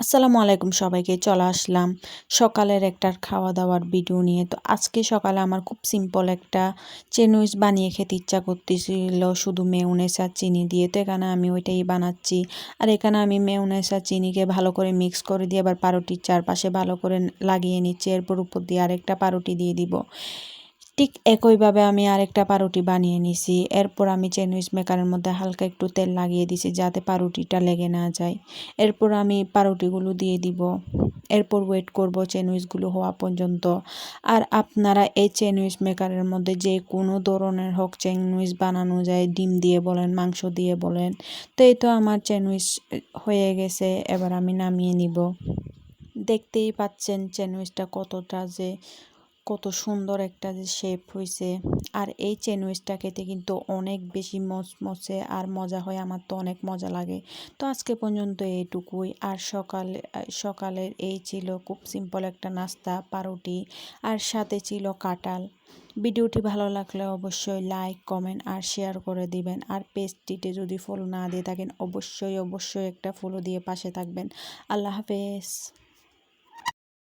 আসসালামু আলাইকুম সবাইকে, চলে আসলাম সকালের একটা খাওয়া দাওয়ার ভিডিও নিয়ে। তো আজকে সকালে আমার খুব সিম্পল একটা চেনুইস বানিয়ে খেতে ইচ্ছা করতেছিল, শুধু মেউনেস আর চিনি দিয়ে। তো এখানে আমি ওইটাই বানাচ্ছি। আর এখানে আমি মেউনেস আর চিনিকে ভালো করে মিক্স করে দিয়ে আবার পাউরুটির চারপাশে ভালো করে লাগিয়ে নিচ্ছি। এরপর উপর দিয়ে আরেকটা পাউরুটি দিয়ে দিব। ঠিক একইভাবে আমি আরেকটা পাউরুটি বানিয়ে নিছি। এরপর আমি চ্যান্ডউইচ মেকারের মধ্যে হালকা একটু তেল লাগিয়ে দিছি যাতে পাউরুটিটা লেগে না যায়। এরপর আমি পাউরুটিগুলো দিয়ে দিব। এরপর ওয়েট করব চ্যান্ডউইচগুলো হওয়া পর্যন্ত। আর আপনারা এই চ্যান্ডউইচ মেকারের মধ্যে যে কোনো ধরনের হোক চ্যান্ডউইচ বানানো যায়, ডিম দিয়ে বলেন, মাংস দিয়ে বলেন, তো এই তো আমার চ্যান্ডউইচ হয়ে গেছে, এবার আমি নামিয়ে নিব। দেখতেই পাচ্ছেন চ্যান্ডউইচটা কতটা যে কত সুন্দর একটা যে শেপ হয়েছে আর এই চ্যান্ডউইচটা খেতে কিন্তু অনেক বেশি মচমচে আর মজা হয়। আমার তো অনেক মজা লাগে। তো আজকে পর্যন্ত এইটুকুই। আর সকালে, সকালের এই ছিল খুব সিম্পল একটা নাস্তা পাউরুটি আর সাথে ছিল কাঁঠাল। ভিডিওটি ভালো লাগলে অবশ্যই লাইক কমেন্ট আর শেয়ার করে দিবেন। আর পেজটিতে যদি ফলো না দিয়ে থাকেন, অবশ্যই অবশ্যই একটা ফলো দিয়ে পাশে থাকবেন। আল্লাহ হাফেজ।